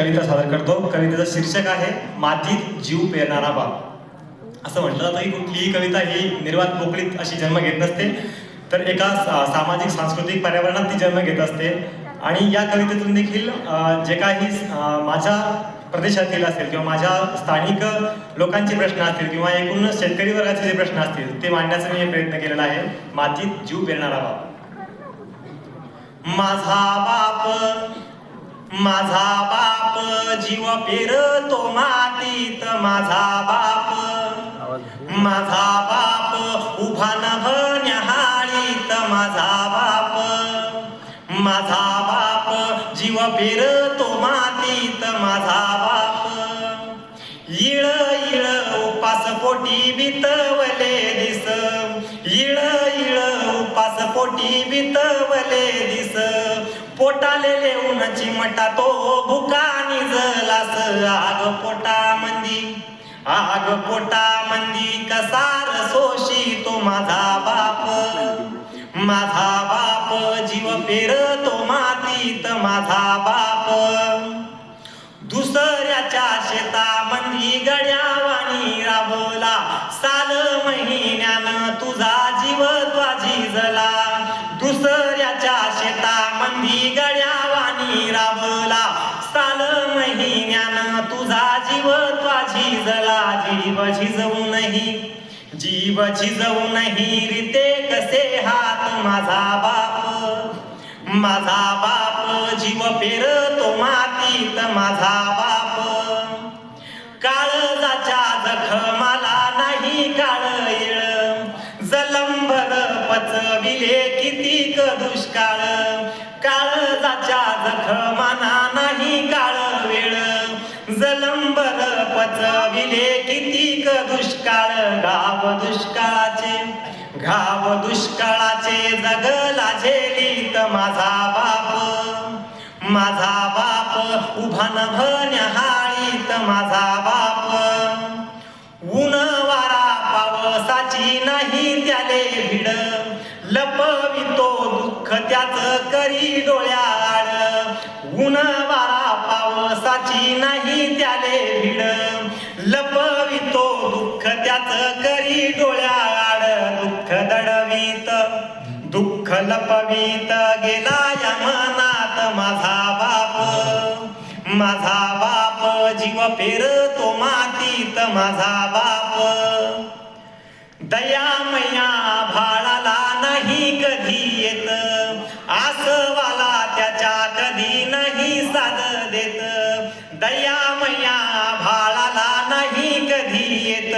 कविता सादर करतो. कवितेचं शीर्षक आहे मातीत जीव पेरणारा बाप. असं म्हटलं जातं. की कुठलीही कविता ही निर्वात मोकळीत अशी जन्म घेत नसते. तर एका सामाजिक सांस्कृतिक पर्यावरणात ती जन्म घेत असते. आणि या कवितेतून देखील जे काही माझ्या प्रदेशातील असेल किंवा माझ्या स्थानिक लोकांचे प्रश्न असतील किंवा एकूण शेतकरी वर्गाचे जे प्रश्न असतील ते मांडण्याचा मी प्रयत्न केलेला आहे. मातीत जीव पेरणारा बाप. माझा बाप माझा बाप जीव पेरतो मातीत माझा बाप. माझा बाप उभा नभ न्याहाळीत माझा बाप. माझा बाप जीव पेरतो मातीत माझा बाप. इळ इळ उपास पोटी बितवले दिस. इळ इळ उपास पोटी बितवले दिस. पोटालेले उन्हाची मटा तो भुका निजलास आग पोटा मंदी आग पोटा मंदी कसार सोशी तो माझा बाप. माझा बाप जीव पेरतो मातीत माझा बाप. दुसऱ्याच्या शेतामंदी गड्या गड्यावानी साल महिन्यान तुझा जीव त्वाजी जला. जीव झिजवूनही जीव झिजवूनही रिते कसे हात माझा बाप? माझा बाप जीव पेरतो मातीत माझा बाप. काळजाच्या जखमाला नाही काळ येळ. जलंभर पचविले कितीक दुष्काळ? रक्ताच्या जखमाना नाही काळ वेळ. जलंबर पचविले कितीक दुष्काळ? गाव दुष्काळाचे घाव दुष्काळाचे जगला झेलीत माझा बाप. माझा बाप उभा नभण्या हाळीत माझा बाप. ऊन वारा पावसाची नाही त्याले भिड. लपवितो दुःख त्याच करी डोळ्या ऊन वारा पावसाची नाही त्याले भिड. लपवितो दुःख त्याच करी डोळ्याआड. दुःख दडवीत दुःख लपवीत गेला या मनात माझा बाप. माझा बाप जीव फेरतो मातीत माझा बाप. दयामया येत.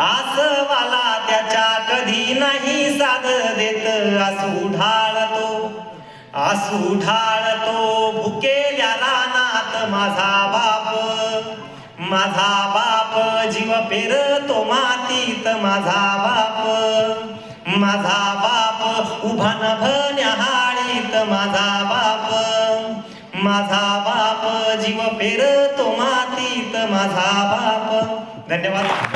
आसवाला त्याच्या कधी नाही साध देत. आसू ढाळतो आसू ढाळतो भुकेल्याला नात माझा बाप. माझा बाप जीव पेरतो मातीत माझा बाप. माझा बाप उभा नभण्या हाळीत माझा बाप. माझा बाप जीव पेरतो मातीत माझा बाप. धन्यवाद